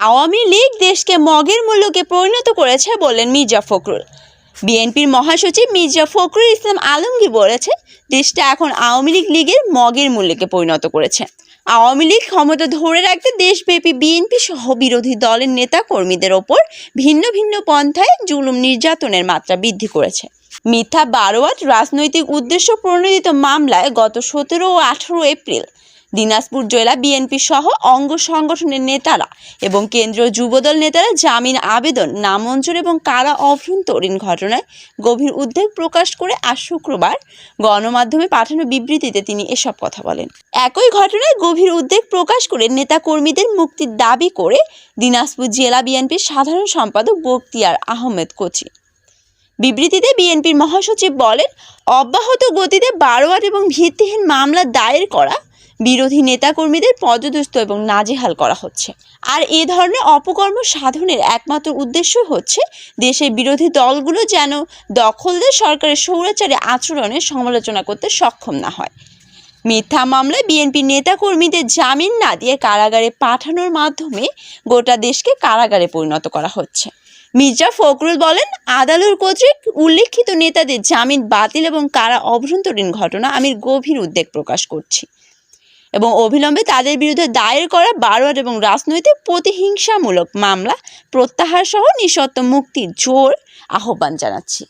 আওয়ামী লীগ দেশকে মগের মূল্যকে পরিণত করেছে বললেন মির্জা ফখরুল। বিএনপির মহাসচিব মির্জা ফখরুল ইসলাম আলমগীর বলেছে দেশটা এখন আওয়ামী লীগ লীগের মগের মূল্যকে পরিণত করেছে। আওয়ামী লীগ ক্ষমতা ধরে রাখতে দেশব্যাপী বিএনপি সহ বিরোধী দলের নেতা কর্মীদের ওপর ভিন্ন ভিন্ন পন্থায় জুলুম নির্যাতনের মাত্রা বৃদ্ধি করেছে। মিথ্যা বারোয়াট রাজনৈতিক উদ্দেশ্য প্রণোদিত মামলায় গত সতেরো ও আঠারো এপ্রিল দিনাজপুর জেলা বিএনপি সহ অঙ্গ সংগঠনের নেতারা এবং কেন্দ্রীয় যুবদল নেতারা জামিন আবেদন, নামঞ্জুর এবং কারা অভ্যন্তরীণ ঘটনায় গভীর উদ্বেগ প্রকাশ করে আজ শুক্রবার গণমাধ্যমে পাঠানো বিবৃতিতে তিনি এসব কথা বলেন। একই ঘটনায় গভীর উদ্বেগ প্রকাশ করে নেতাকর্মীদের মুক্তির দাবি করে দিনাজপুর জেলা বিএনপির সাধারণ সম্পাদক বক্তিয়ার আহমেদ কোচি। বিবৃতিতে বিএনপির মহাসচিব বলেন, অব্যাহত গতিতে বারোয়ার এবং ভিত্তিহীন মামলা দায়ের করা বিরোধী নেতাকর্মীদের পদদস্ত এবং নাজেহাল করা হচ্ছে। আর এ ধরনের অপকর্ম সাধনের একমাত্র উদ্দেশ্য হচ্ছে দেশের বিরোধী দলগুলো যেন দখলদের সরকারের সৌরাচারে আচরণের সমালোচনা করতে সক্ষম না হয়। মিথ্যা মামলায় বিএনপি নেতাকর্মীদের জামিন না দিয়ে কারাগারে পাঠানোর মাধ্যমে গোটা দেশকে কারাগারে পরিণত করা হচ্ছে। মির্জা ফখরুল বলেন আদালত কর্তৃক উল্লেখিত নেতাদের জামিন বাতিল এবং কারা অভ্যন্তরীণ ঘটনা আমি গভীর উদ্বেগ প্রকাশ করছি। এবং অবিলম্বে তাদের বিরুদ্ধে দায়ের করা বারোয়ার এবং রাজনৈতিক প্রতিহিংসামূলক মামলা প্রত্যাহার সহ নিঃশর্ত মুক্তির জোর আহ্বান জানাচ্ছি।